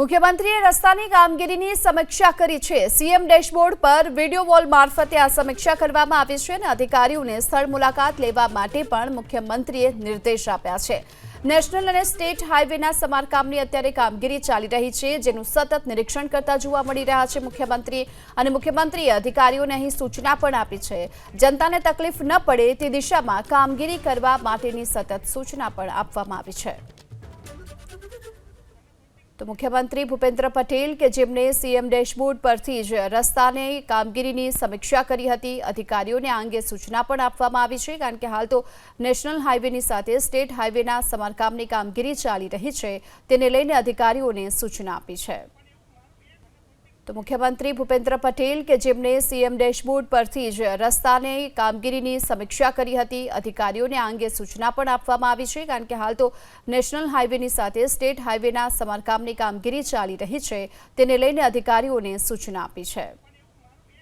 મુખ્યમંત્રીએ રસ્તાની કામગીરીની સમીક્ષા કરી છે. સીએમ ડેશબોર્ડ પર વીડિયો વોલ મારફતે આ સમીક્ષા કરવામાં આવી છે અને અધિકારીઓને સ્થળ મુલાકાત લેવા માટે પણ મુખ્યમંત્રીએ નિર્દેશ આપ્યા છે. નેશનલ અને સ્ટેટ હાઈવેના સમારકામની અત્યારે કામગીરી ચાલી રહી છે, જેનું સતત નિરીક્ષણ કરતા જોવા મળી રહ્યા છે મુખ્યમંત્રી. અને મુખ્યમંત્રીએ અધિકારીઓને અહીં સૂચના પણ આપી છે, જનતાને તકલીફ ન પડે તે દિશામાં કામગીરી કરવા માટેની સતત સૂચના પણ આપવામાં આવી છે. તો મુખ્યમંત્રી ભૂપેન્દ્ર પટેલ કે જેમણે સીએમ ડેશબોર્ડ પરથી જ રસ્તાની કામગીરીની સમીક્ષા કરી હતી, અધિકારીઓને આ અંગે સૂચના પણ આપવામાં આવી છે, કારણ કે હાલ તો નેશનલ હાઈવેની સાથે સ્ટેટ હાઈવેના સમારકામની કામગીરી ચાલી રહી છે, તેને લઈને અધિકારીઓને સૂચના આપી છે. તો મુખ્યમંત્રી ભૂપેન્દ્ર પટેલ કે જેમણે સીએમ ડેશબોર્ડ પરથી જ રસ્તાની કામગીરીની સમીક્ષા કરી હતી, અધિકારીઓને આ અંગે સૂચના પણ આપવામાં આવી છે. કારણ કે હાલ તો નેશનલ હાઈવેની સાથે સ્ટેટ હાઈવેના સમારકામની કામગીરી ચાલી રહી છે. તેને લઈને અધિકારીઓને સૂચના આપી છે.